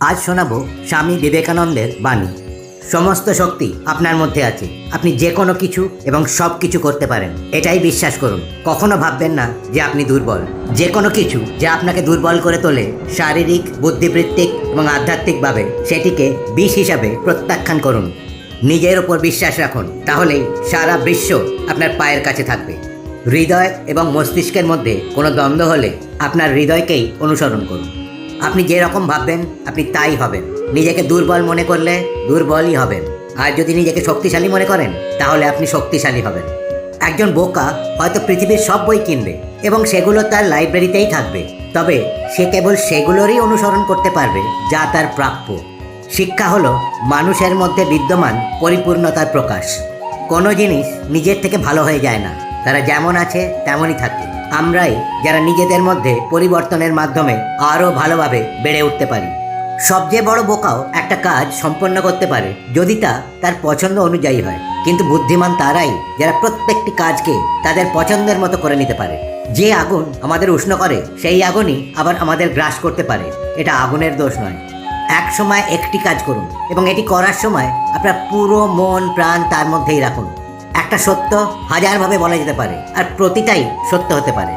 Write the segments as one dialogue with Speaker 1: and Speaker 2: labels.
Speaker 1: আজ শোনাবো স্বামী বিবেকানন্দের বাণী। সমস্ত শক্তি আপনার মধ্যে আছে। আপনি যে কোনো কিছু এবং সব কিছু করতে পারেন। এটাই বিশ্বাস করুন। কখনো ভাববেন না যে আপনি দুর্বল। যে কোনো কিছু যা আপনাকে দুর্বল করে তোলে, শারীরিক, বুদ্ধিবৃত্তিক এবং আধ্যাত্মিকভাবে, সেটিকে বিষ হিসাবে প্রত্যাখ্যান করুন। নিজের ওপর বিশ্বাস রাখুন। তাহলেই সারা বিশ্ব আপনার পায়ের কাছে থাকবে। হৃদয় এবং মস্তিষ্কের মধ্যে কোনো দ্বন্দ্ব হলে আপনার হৃদয়কেই অনুসরণ করুন। আপনি যে রকম ভাববেন, আপনি তাই হবেন। নিজেকে দুর্বল মনে করলে দুর্বলই হবেন। আর যদি নিজেকে শক্তিশালী মনে করেন, তাহলে আপনি শক্তিশালী হবেন। একজন বোকা হয়তো পৃথিবীর সব বই কিনবে এবং সেগুলো তার লাইব্রেরিতেই থাকবে। তবে সে কেবল সেগুলোরই অনুসরণ করতে পারবে, যা তার প্রাপ্য। শিক্ষা হলো মানুষের মধ্যে বিদ্যমান পরিপূর্ণতার প্রকাশ। কোনো জিনিস নিজের থেকে ভালো হয়ে যায় না। তারা যেমন আছে, তেমনই থাকে। আমরাই যারা নিজেদের মধ্যে পরিবর্তনের মাধ্যমে আরও ভালোভাবে বেড়ে উঠতে পারি। সবচেয়ে বড় বোকাও একটা কাজ সম্পন্ন করতে পারে, যদি তা তার পছন্দ অনুযায়ী হয়। কিন্তু বুদ্ধিমান তারাই যারা প্রত্যেকটি কাজকে তাদের পছন্দের মতো করে নিতে পারে। যে আগুন আমাদের উষ্ণ করে, সেই আগুনই আবার আমাদের গ্রাস করতে পারে। এটা আগুনের দোষ নয়। এক সময় একটি কাজ করুন এবং এটি করার সময় আপনার পুরো মন, প্রাণ তার মধ্যেই রাখুন। একটা সত্য হাজারভাবে বলা যেতে পারে, আর প্রতিটাই সত্য হতে পারে।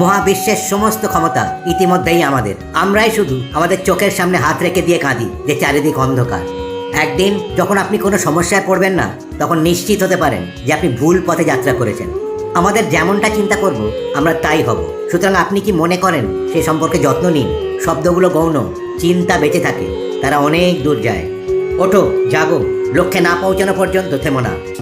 Speaker 1: মহাবিশ্বের সমস্ত ক্ষমতা ইতিমধ্যেই আমাদের। আমরাই শুধু আমাদের চোখের সামনে হাত রেখে দিয়ে কাঁদি, যে চারিদিক অন্ধকার। একদিন যখন আপনি কোনো সমস্যায় পড়বেন না, তখন নিশ্চিত হতে পারেন যে আপনি ভুল পথে যাত্রা করেছেন। আমাদের যেমনটা চিন্তা করব, আমরা তাই হব। সুতরাং আপনি কি মনে করেন, সে সম্পর্কে যত্ন নিন। শব্দগুলো গৌণ, চিন্তা বেঁচে থাকে, তারা অনেক দূর যায়। ওঠো, জাগো, লক্ষ্যে না পৌঁছানো পর্যন্ত থেমো না।